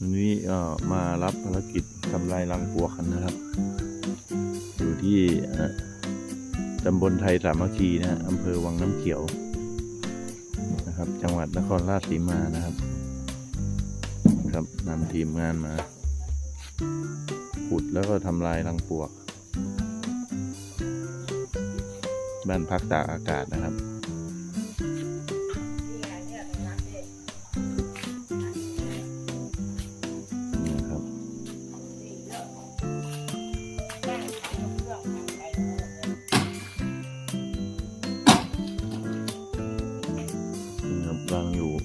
วันนี้เออมารับภารกิจทำลายรังปลวกกันนะครับ อยู่ที่ตำบลไทยสามัคคีนะอำเภอวังน้ำเขียวนะครับ จังหวัดนครราชสีมานะครับ ครับนำทีมงานมาขุดแล้วก็ทำลายรังปลวก บ้านพักตากอากาศนะครับ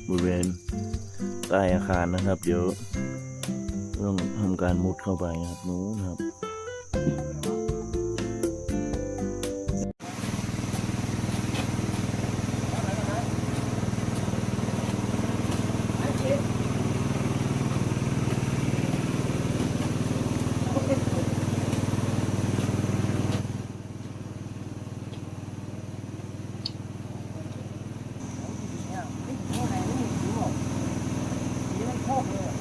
บริเวณใต้อาคารนะครับ เดี๋ยวต้องทำการมุดเข้าไปนะครับนู้นนะ ครับ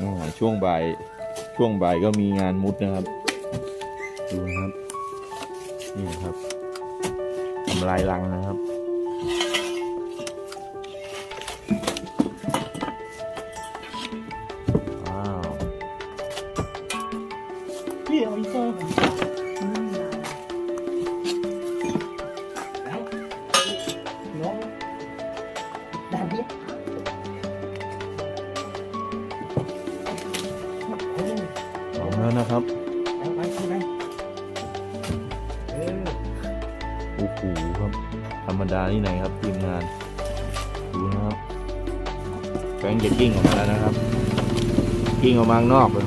อ่าช่วงบ่าย ช่วงบ่ายก็มีงานมุดนะครับ ดูนะครับ นี่นะครับทำลายรังนะครับ ว้าวพี่เอาอีโซ่ผมแล้วน้องแบบนี้โอ้ออกแล้วนะครับ หครับ ธรรมดาที่ไหนครับทีมงาน ดูนะครับแฟงจะกิ้งออกมาแล้วนะครับ กิ้งออกมาข้างนอกเลย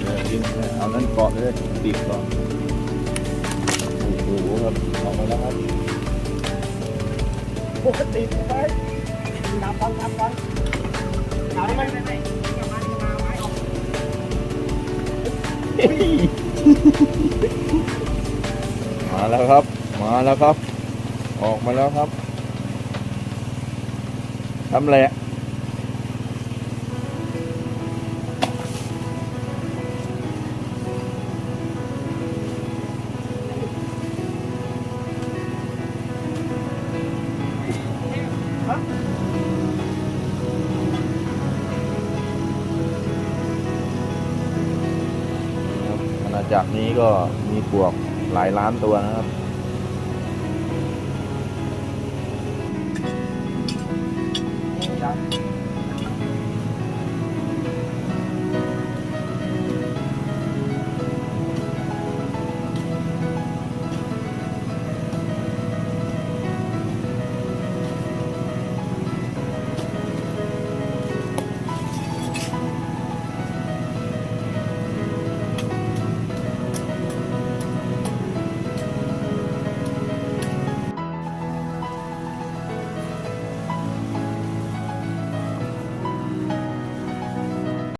เออกิ้งเอานั้นเกาะเลยติดก่อนโอ้โหครับออกมาแล้วครับปกติไปนับฟังนับฟังนับไม่ไม่ไม่ มาแล้วครับ มาแล้วครับ ออกมาแล้วครับทำอะไรอะครั จากนี้ก็มีปวกหลายล้านตัวนะครับครับ